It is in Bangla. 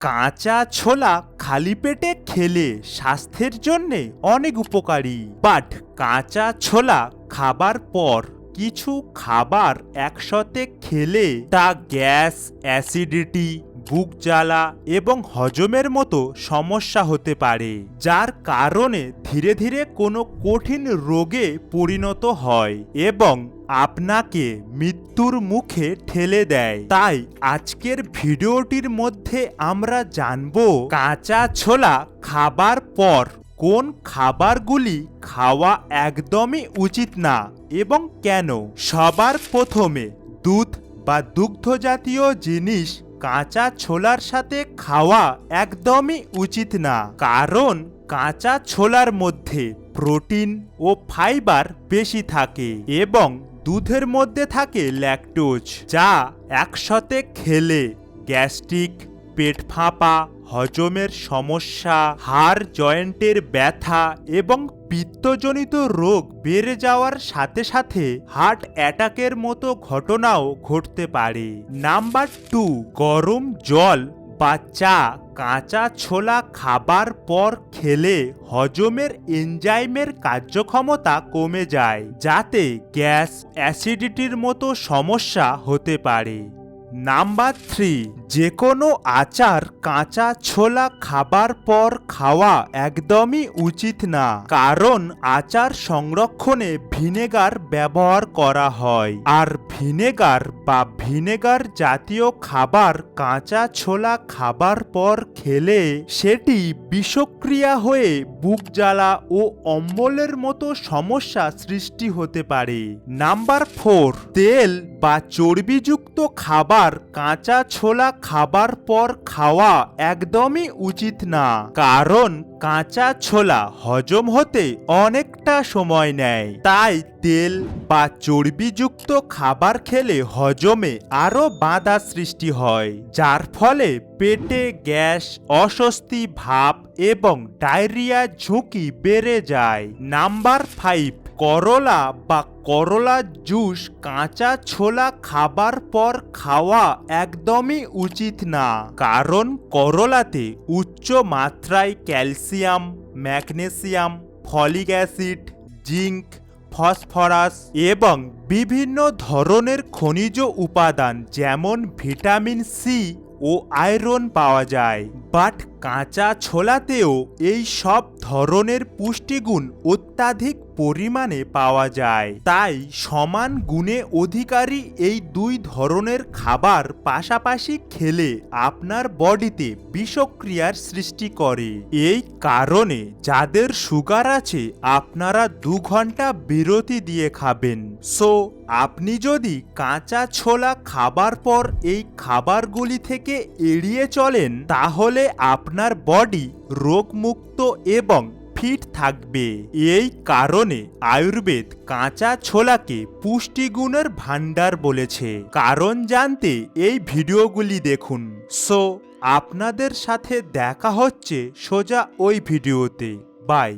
কাঁচা ছোলা খালি পেটে খেলে স্বাস্থ্যের জন্যে অনেক উপকারী। বাট কাঁচা ছোলা খাবার পর কিছু খাবার একসাথে খেলে তা গ্যাস, অ্যাসিডিটি, বুক জ্বালা এবং হজমের মতো সমস্যা হতে পারে, যার কারণে ধীরে ধীরে কোনো কঠিন রোগে পরিণত হয় এবং আপনাকে মৃত্যুর মুখে ঠেলে দেয়। তাই আজকের ভিডিওটির মধ্যে আমরা জানব কাঁচা ছোলা খাবার পর কোন খাবারগুলি খাওয়া একদমই উচিত না এবং কেন? সবার প্রথমে দুধ বা দুগ্ধ জাতীয় জিনিস কাঁচা ছোলার সাথে খাওয়া একদমই উচিত না। কারণ কাঁচা ছোলার মধ্যে প্রোটিন ও ফাইবার বেশি থাকে এবং দুধের মধ্যে থাকে ল্যাকটোজ, যা একসাথে খেলে গ্যাস্ট্রিক, পেট ফাঁপা, হজমের সমস্যা, হাড় জয়েন্টের ব্যথা এবং পিত্তজনিত রোগ বেড়ে যাওয়ার সাথে সাথে হার্ট অ্যাটাকের মতো ঘটনাও ঘটতে পারে। নাম্বার টু, গরম জল বা চা কাঁচা ছোলা খাবার পর খেলে হজমের এনজাইমের কার্যক্ষমতা কমে যায়, যাতে গ্যাস অ্যাসিডিটির মতো সমস্যা হতে পারে। নাম্বার থ্রি যে কোনো আচার কাঁচা ছোলা খাবার পর খাওয়া একদমই উচিত না। কারণ আচার সংরক্ষণে ভিনেগার ব্যবহার করা হয়। আর ভিনেগার বা ভিনেগার জাতীয় খাবার কাঁচা ছোলা খাবার পর খেলে সেটি বিষক্রিয়া হয়ে বুক জ্বালা ও অম্বলের মতো সমস্যা সৃষ্টি হতে পারে। নাম্বার ফোর, তেল বা চর্বিযুক্ত খাবার কাঁচা ছোলা খাবার পর খাওয়া একদমই উচিত না। কারণ কাঁচা ছোলা হজম হতে অনেকটা সময় নেয়। তাই তেল বা চর্বিযুক্ত খাবার খেলে হজমে আরও বাধা সৃষ্টি হয়, যার ফলে পেটে গ্যাস, অস্বস্তি ভাব এবং ডায়রিয়া ঝুঁকি বেড়ে যায়। নাম্বার ফাইভ করলা বা করলা জুস, কাঁচা ছোলা খাবার পর খাওয়া একদমই উচিত না। কারণ করলাতে উচ্চ মাত্রায় calcium, magnesium, folic acid, zinc, phosphorus এবং বিভিন্ন ধরনের খনিজ উপাদান যেমন ভিটামিন সি ও আয়রন পাওয়া যায়। বাট কাঁচা ছোলাতেও এই সব ধরনের পুষ্টিগুণ অত্যাধিক পরিমাণে পাওয়া যায়। তাই সমান গুণে অধিকারী এই দুই ধরনের খাবার পাশাপাশি খেলে আপনার বডিতে বিষক্রিয়ার সৃষ্টি করে। এই কারণে যাদের সুগার আছে, আপনারা দু ঘণ্টা বিরতি দিয়ে খাবেন। সো, আপনি যদি কাঁচা ছোলা খাবার পর এই খাবারগুলি থেকে এড়িয়ে চলেন, তাহলে আপনার বডি রোগমুক্ত এবং ফিট থাকবে। এই কারণে আয়ুর্বেদ কাঁচা ছোলাকে পুষ্টিগুণের ভাণ্ডার বলেছে। কারণ জানতে এই ভিডিওগুলি দেখুন। সো, আপনাদের সাথে দেখা হচ্ছে সোজা ওই ভিডিওতে। বাই।